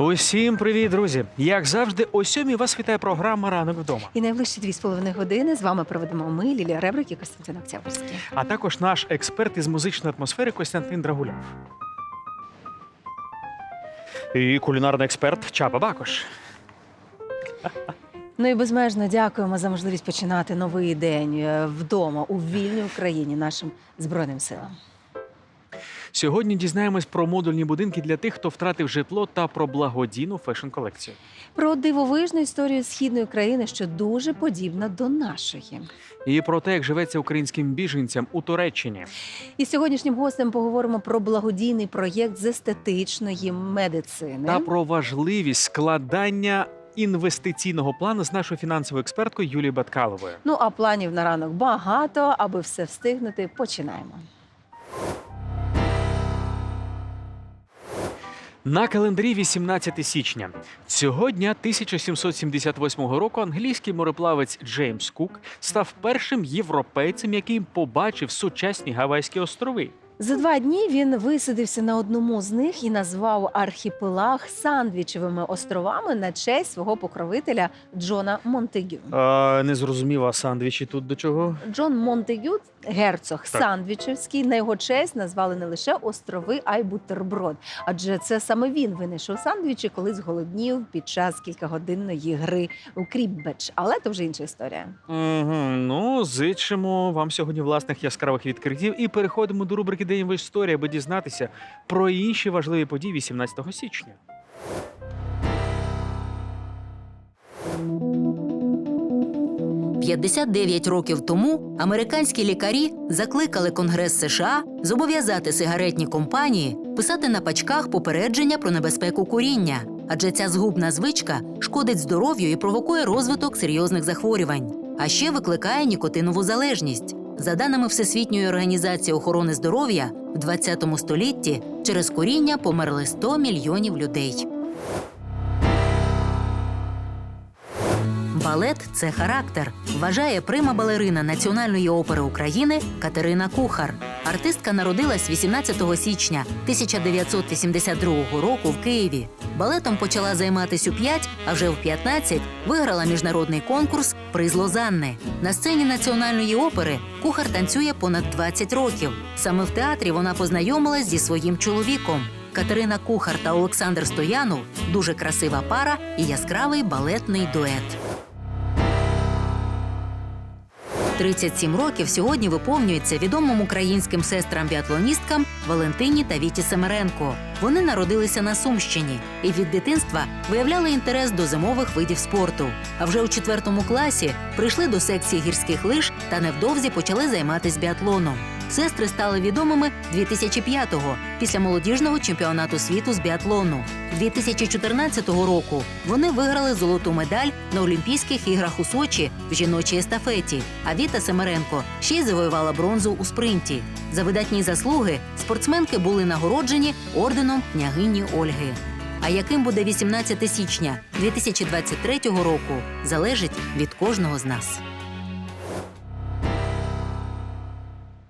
Усім привіт, друзі! Як завжди, о сьомій вас вітає програма Ранок вдома. І найближчі дві з половиною години з вами проведемо ми, Лілія Ребрик і Костянтин Октябрьський. А також наш експерт із музичної атмосфери Костянтин Драгуляв. І кулінарний експерт Чапа Бакош. Ну і безмежно дякуємо за можливість починати новий день е, вдома у вільній Україні нашим збройним силам. Сьогодні дізнаємось про модульні будинки для тих, хто втратив житло, та про благодійну фешн-колекцію. Про дивовижну історію східної країни, що дуже подібна до нашої. І про те, як живеться українським біженцям у Туреччині. І сьогоднішнім гостем поговоримо про благодійний проєкт з естетичної медицини. Та про важливість складання інвестиційного плану з нашою фінансовою експерткою Юлією Баткаловою. Ну а планів на ранок багато, аби все встигнути. Починаємо. На календарі 18 січня цього дня 1778 року англійський мореплавець Джеймс Кук став першим європейцем, який побачив сучасні Гавайські острови. За два дні він висадився на одному з них і назвав архіпелаг Сандвічевими островами на честь свого покровителя Джона Монтегю. А, не зрозумів, а сандвічі тут до чого? Джон Монтегю, герцог Сандвічевський, на його честь назвали не лише острови, а й бутерброд. Адже це саме він винайшов сандвічі, коли зголоднів під час кількагодинної гри у кріббеч. Але то вже інша історія. Угу, ну, зичимо вам сьогодні власних яскравих відкриттів і переходимо до рубрики День в історії, аби дізнатися про інші важливі події 18 січня. – 59 років тому американські лікарі закликали Конгрес США зобов'язати сигаретні компанії писати на пачках попередження про небезпеку куріння, адже ця згубна звичка шкодить здоров'ю і провокує розвиток серйозних захворювань, а ще викликає нікотинову залежність. За даними Всесвітньої організації охорони здоров'я, в 20 столітті через куріння померли 100 мільйонів людей. Балет це характер, вважає прима балерина Національної опери України Катерина Кухар. Артистка народилась 18 січня 1982 року в Києві. Балетом почала займатися у 5, а вже в 15 виграла міжнародний конкурс Приз Лозанни. На сцені Національної опери кухар танцює понад 20 років. Саме в театрі вона познайомилась зі своїм чоловіком. Катерина Кухар та Олександр Стоянов дуже красива пара і яскравий балетний дует. 37 років сьогодні виповнюється відомим українським сестрам-біатлоністкам Валентині та Віті Семеренко. Вони народилися на Сумщині і від дитинства виявляли інтерес до зимових видів спорту. А вже у четвертому класі прийшли до секції гірських лиж та невдовзі почали займатися біатлоном. Сестри стали відомими 2005-го після молодіжного чемпіонату світу з біатлону. 2014 року вони виграли золоту медаль на Олімпійських іграх у Сочі в жіночій естафеті. А Віта Семеренко ще й завоювала бронзу у спринті. За видатні заслуги спортсменки були нагороджені орденом княгині Ольги. А яким буде 18 січня 2023 року, залежить від кожного з нас.